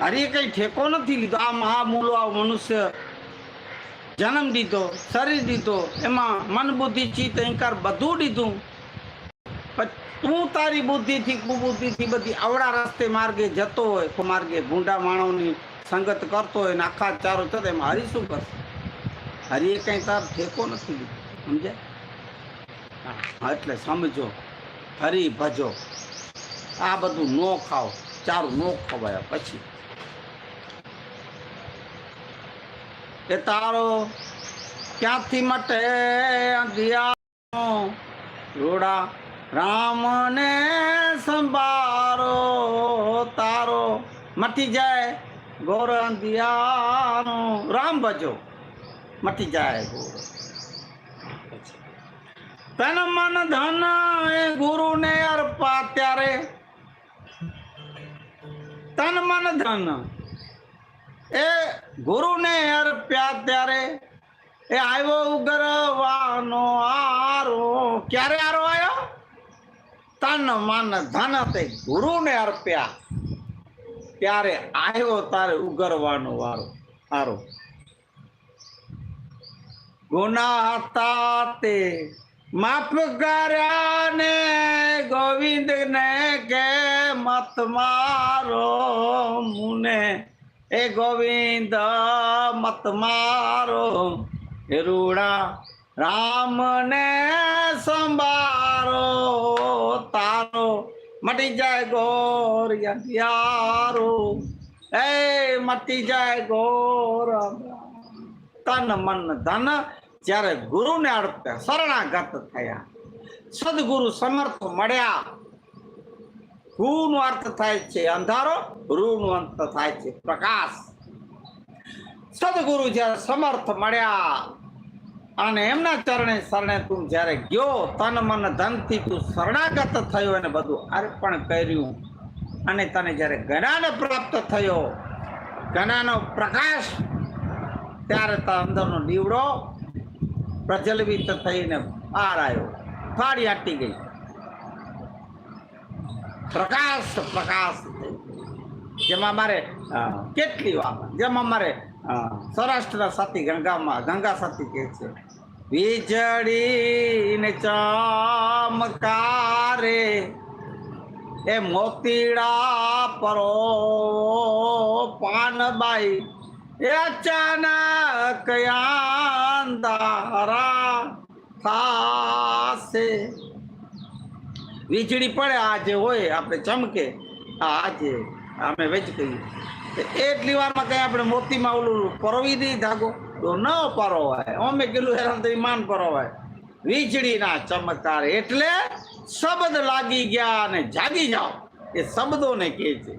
હરિએ કઈ ઠેકો નથી લીધો. આ મહામૂલો, આ મનુષ્ય જન્મ દીધો, શરીર દીધો, એમાં મન બુદ્ધિ, ચિત્ત, અહંકાર બધું દીધું. તું તારી બુદ્ધિથી, કુબુદ્ધિથી બધી અવળા રસ્તે માર્ગે જતો હોય કો માર્ગે ગુંડા માણવની સંગત કરતો હોય ને આખા ચારો થતો એમાં હરી શું કરશે? હરિએ કંઈ તાર ઠેકો નથી લીધો. સમજાય? એટલે સમજો, હરી ભજો. આ બધું નો ખાઓ, ચારું નો ખવાય, પછી. એ તારો ક્યાંથી મટે અંધિયાનો રોડા રામને સંભારો, તારો મટી જાય ગોર અંધિયાનો રામ ભજો મટી જાય ગોર. તન મન ધન એ ગુરુને અર્પા ત્યારે. તન મન ધન એ ગુરુને અર્પ્યા ત્યારે એ આવ્યો ઉગરવાનો આરો. ક્યારે આરો આવ્યો? તન મન ધન તે ગુરુને અર્પ્યા. ત્યારે આવ્યો તારે ઉગરવાનો વારો, આરો. ગુના હતા તે માફ કર્યા ને ગોવિંદ ને કે મત મારો મુને. એ ગોવિંદ, મત મારો. હે રામ ને સંભારો. તારો મટી જાય ગોર યારો એ મટી જાય ગોર તન મન, ધન. જ્યારે ગુરુને અડપ્યા શરણાગત થયા. સદગુરુ સમર્થ મળ્યા. ગુનો અર્થ થાય છે, અંધારો રૂનો અંત થાય છે, પ્રકાશ. સદગુરુ જ્યારે સમર્થ મળ્યા અને એમના ચરણે શરણે તું જ્યારે ગયો, તન મન ધનથી તું શરણાગત થયો અને બધું અર્પણ કર્યું. અને તને જ્યારે જ્ઞાન પ્રાપ્ત થયો, જ્ઞાનનો પ્રકાશ ત્યારે તારા અંદરનો દીવડો પ્રજલવિત થઈને બહાર આવ્યો. ફાળી આટી ગઈ. પ્રકાશ પ્રકાશ. જેમાં મારે કેટલી વાર જેમાં મારે સૌરાષ્ટ્રના સાથી ગંગામાં ગંગા સાથી કહે છે વીજળી ને ચમકારે એ મોતીડા પરો પાનબાઈ એ અચાનક અંધારા થાશે. વીજળી પડે, આ જે હોય, આપણે ચમકે, આ જે અમે વેચ કહીએ એટલી વારમાં કઈ આપણે મોતીમાં ઓલું પરોવી દઈ ધાગો? તો ન પરોવાય. અમે કેટલું હેરાન થઈ માન પરોવાય. વીજળીના ચમત્કાર એટલે શબ્દ લાગી ગયા અને જાગી જાઓ. એ શબ્દોને કહે છે.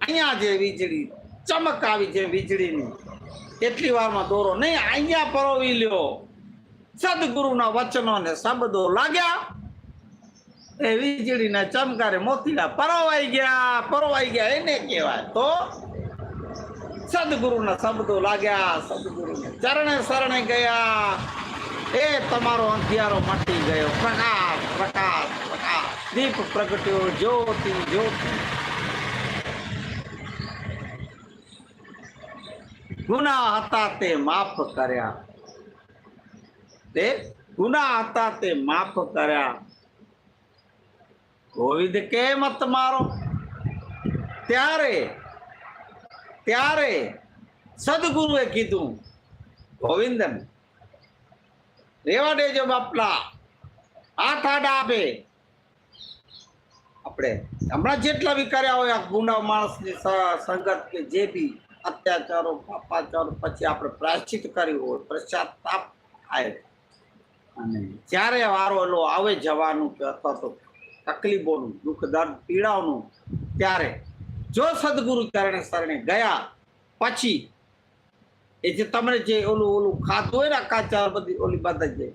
અહીંયા જે વીજળી ચમક આવી છે વીજળીની, એટલી વારમાં દોરો નહીં, અહીંયા પરોવી લ્યો. સદગુરુના વચનો ને શબ્દો લાગ્યા. એ વીજળીના ચમકારે મોતીલા પરોવાઈ ગયા પરોવાઈ ગયા એને કહેવાય. તો સદગુરુના શબ્દો લાગ્યા, સદગુરુને ચરણે શરણે ગયા. એ તમારો અંધિયારો મટી ગયો. પ્રકાશ પ્રકાશ પ્રકાશ. દીપ પ્રગટ્યો, જ્યોતિ જ્યોતિ. ગુના હતા તે માફ કર્યા. તે ગુના હતા તે માફ કર્યા. ગોવિંદ કે મત મારો? ત્યારે ત્યારે સદગુરુએ કીધું, ગોવિંદન, રેવા દેજો બાપલા આ આડા આપે. આપણે હમણાં જેટલા બી કર્યા હોય, આ ગુંડા માણસની સંગત કે જે બી અત્યાચારો, પાપાચારો પછી આપણે પ્રાશ્ચિત કર્યું હોય, પશ્ચાતાપ થાય. અને જ્યારે વારો આવે જવાનું કે અથવા તો તકલીફોનું દુઃખ દર્દ પીડાઓનું ત્યારે જો સદગુરુ ચરણે શરણે ગયા, પછી એ જે તમને જે ઓલું ઓલું ખાતું હોય ને કાચા બધી, ઓલી બધા જે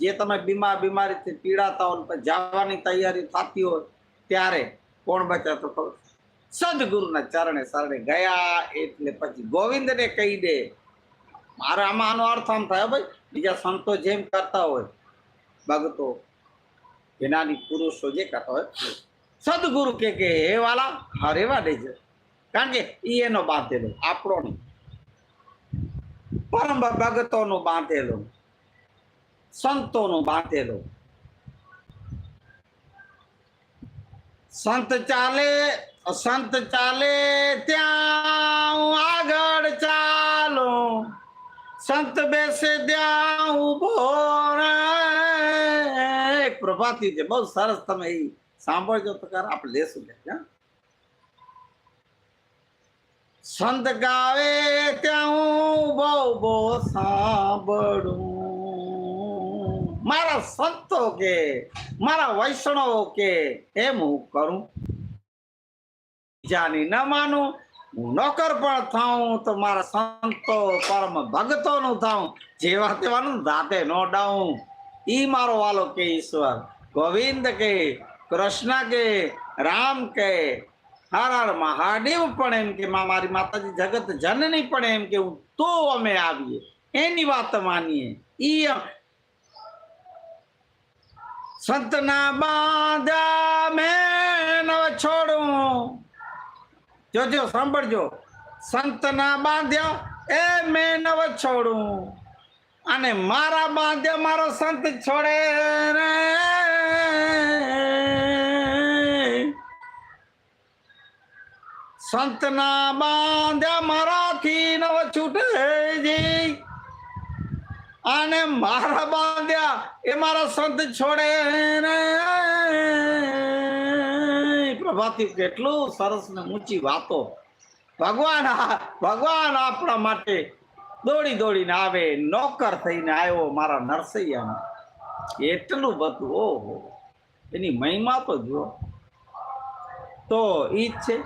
જે તમે બીમાર બીમારીથી પીડાતા હોય જવાની તૈયારી થતી હોય, ત્યારે કોણ બચાતો ખબર? સદગુરુના ચરણે શરણે ગયા, એટલે પછી ગોવિંદને કહી દે. મારે આમાં આનો અર્થ આમ થાય ભાઈ, બીજા સંતો જેમ કરતા હોય ભગતો જ્ઞાની પુરુષો જે કરતા હોય. સદગુરુ કે કે, હે વાલા, હા રેવા કારણ કે એ એનો બાંધેલો, આપણો નહીં. પરમ ભગતોનો બાંધેલો, સંતોનો બાંધેલો. સંત ચાલે સંત ચાલે, ત્યાં આગળ ચાલો. સંત બેસે, ત્યાં ઊભો રહે પ્રભાતી છે. બહુ સરસ તમે એ સાંભળજો તો કર આપણે લેશું લે. સંત ગાવે ત્યાં હું બહુ બહુ સાંભળું. મારા સંતો કે, મારા વૈષ્ણવો કે, એમ હું કરું. બીજાની ન માનું. હું નોકર પણ થાઉં તો મારા સંતો પરમ ભગતો નું થાઉં. જેવા તેવાનું રાતે નો ડાઉં. ઈ મારો વાલો કે ઈશ્વર. ગોવિંદ કે, કૃષ્ણ કે, રામ કે, હર હર મહાદેવ પણ એમ કે મારી માતાજી જગત જનની પણ એમ કે હું તો અમે આવીએ. એની વાત માનીએ. ઈ સંતના બાંધા મેં છોડું. જોજો સાંભળજો. સંતના બાંધ્યા એ મેં નવ છોડું. અને મારા બાંધ્યા મારો સંત છોડે રે. સંતના બાંધ્યા મારાથી નવ છૂટે અને મારા બાંધ્યા એ મારા સંત છોડે રે. પ્રભાતી, કેટલું સરસ ને ઊંચી વાતો. ભગવાન ભગવાન આપણા માટે દોડી દોડીને આવે, નોકર થઈને આવ્યો મારા નરસૈયાનો. એટલું બધું, ઓહો. એની મહિમા તો જુઓ. તો ઈ જ છે.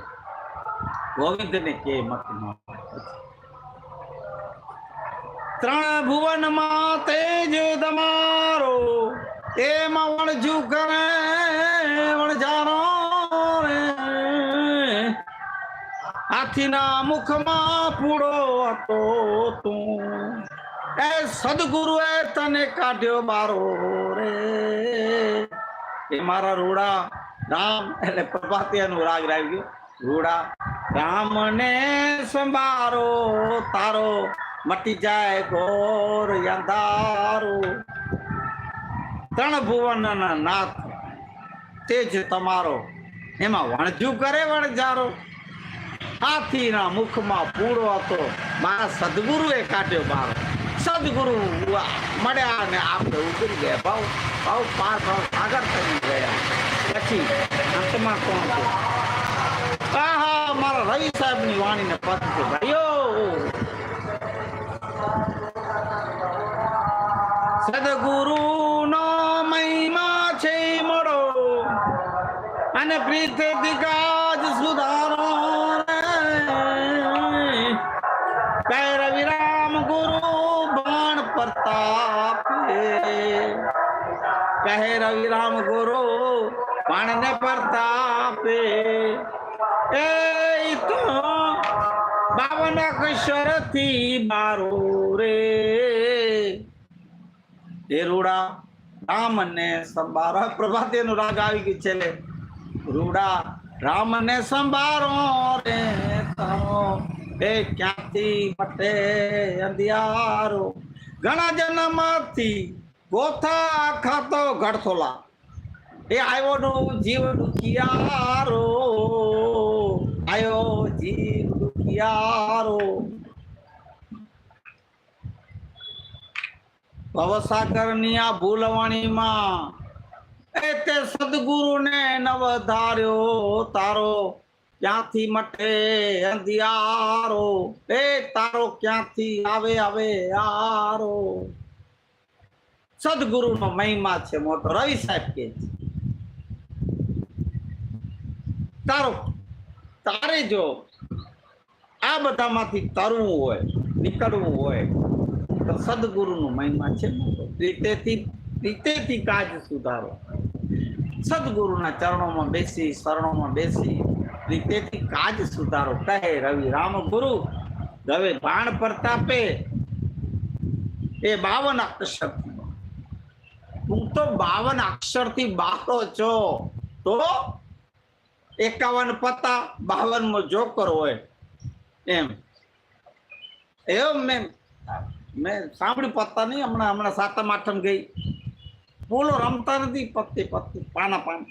ગોવિંદને કે મત ન ત્રણ ભુવનમાં તેજ તમારો. એમાં વણજુ કરે હાથીના મુખમાં પૂડો હતો તું. એ સદગુરુએ તને કાઢ્યો મારો રે. એ મારા રૂડા રામ, એટલે પ્રભાતિયાનું રાગ રાવી ગયું. રૂડા, રામને સંભારો, તારો મટી જાય ઘોર અંધારો. ત્રણ ભુવનના નાથ તેજ તમારો. એમાં વણજુ કરે વણજારો હાથીના મુખમાં પૂળો હતો. મારા સદગુરુએ કાઢ્યો મારો. સદગુરુ મળ્યા ને આપણે ઉતરી ગયા. ભાવ ભાવ પાર, ભાવ આગળ કરી ગયા. પછી અંતમાં કોણ આહા, મારા રવિ સાહેબની વાણીને પદ ભાઈઓ! સદગુરુ નો મહિમા છે મોડો અને પ્રીત દિગાજ કહે રવિરામ ગુરુ બાણ ને પ્રતાપે. એ તો બાવનથી મારો રે. રૂડા રામને સંભારો. પ્રભાતે નું રાગ આવી ગયું છે રૂડા રામને સંભારો રે તો. એ ક્યાંથી મટે અંધિયારો? ઘણા જન્મથી ગોથા ખાતો ગળથોલા એ આવ્યો નો જીવ દુખિયારો આયો જીવ દુખિયારો ભવસાગરની આ ભૂલવાણીમાં એ તે સદગુરુને નવ ધાર્યો તારો. ક્યાંથી મટે અંધિયારો? એ તારો ક્યાંથી આવે આવે આરો? સદગુરુનો મહિમા છે મોટો. રવિ સાહેબ કે તારો, તારે જો આ બધામાંથી તરવું હોય, નીકળવું હોય, તો સદગુરુનો મહિમા છે મોટો. રીતેથી રીતેથી કાજ સુધારો. સદગુરુના ચરણોમાં બેસી, શરણોમાં બેસી રીતેથી કાજ સુધારો. કહે રવિ રામ ગુરુ રવે બાણ પ્રતાપે એ બાવન અક્ષર હું તો બાવન અક્ષરથી બાતો છો, તો એકાવન પત્તા બાવનમાં જોકર હોય. એમ. એમ મેં મેં સાંભળ્યું પત્તા નહીં, હમણાં હમણાં સાતમ આઠમ ગઈ. બોલો, રમતા નથી, પત્તી પત્તી, પાના, પાન.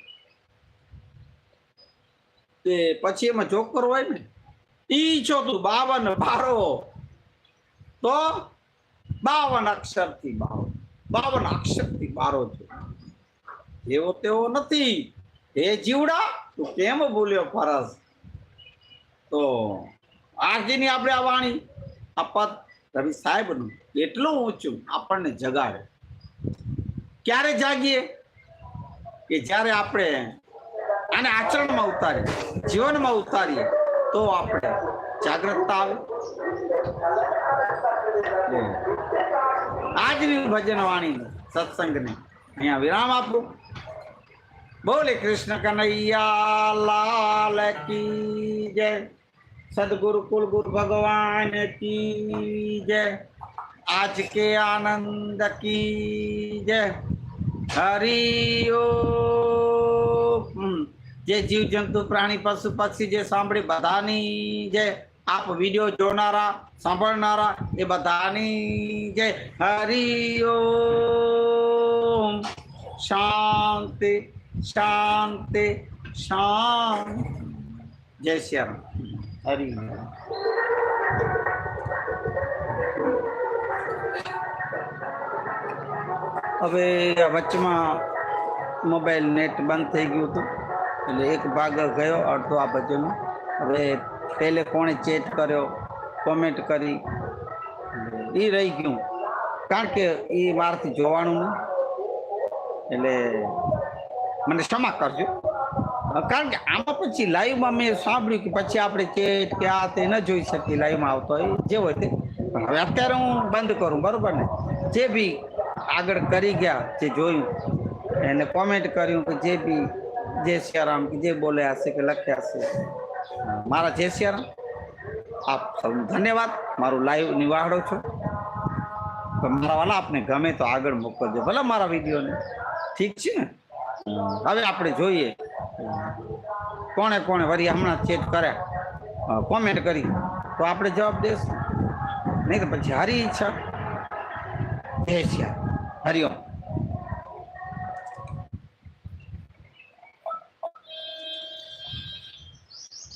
તે પછી એમાં જોકર હોય ને, ઈ છો તું બાવન બારો તો બાવન અક્ષરથી બારો, બાવન અક્ષરથી બારો છે એવો તેવો નથી. હે જીવડા, તું કેમ બોલ્યો ફરસ તો આજની આપણે આ વાણી, આ પદ રવિ સાહેબનું એટલું ઊંચું આપણને જગાડે. ક્યારે જાગીએ? કે જ્યારે આપણે અને આચરણમાં ઉતારીએ, જીવનમાં ઉતારીએ, તો આપણે જાગૃતતા આવે. આજની ભજન વાણી સત્સંગને. અહીંયા વિરામ આપો. બોલે કૃષ્ણ કનૈયા, લાલ કી જય. સદગુરુ કુલ ગુરુ ભગવાન કી જય. આજ કે આનંદ કી જય. હરિયો જે જીવ જંતુ પ્રાણી, પશુ, પક્ષી જે સાંભળી, બધાની જય આપ વીડિયો જોનારા, સાંભળનારા, એ બધાની જય હરિઓમ શાંતિ શાંતિ, શાંત. જય શ્રી રામ. હરિ હવે વચમાં મોબાઈલ નેટ બંધ થઈ ગયું હતું. એટલે એક ભાગ ગયો અડધો આ ભજનો હવે પહેલે કોણે ચેટ કર્યો કોમેન્ટ કરી. એ રહી ગયું. કારણ કે એ મારાથી જોવાનું એટલે મને ક્ષમા કરજો. કારણ કે આમાં પછી લાઈવમાં મેં સાંભળ્યું કે પછી આપણે ચેટ કે આ તે ન જોઈ શકીએ લાઈવમાં આવતો હોય જે હોય તે. પણ હવે અત્યારે હું બંધ કરું, બરાબર ને? જે બી આગળ કરી ગયા, જે જોયું, એને કોમેન્ટ કર્યું કે જે બી જય સિયારામ, જે બોલ્યા હશે કે લખ્યા હશે. મારા જય સિયારામ. આપ સૌનો ધન્યવાદ. મારું લાઈવ નિવાહડો છો. મારા વાલા, આપને ગમે તો આગળ મોકલજો. ભલે મારા વિડીયોને. ઠીક છે ને? હવે આપણે જોઈએ. કોણે કોણે વળી હમણાં ચેટ કર્યા? કોમેન્ટ કરી. તો આપણે જવાબ દેશું. નહીં તો પછી હારી ઈચ્છા. જય રામ. હરિઓમ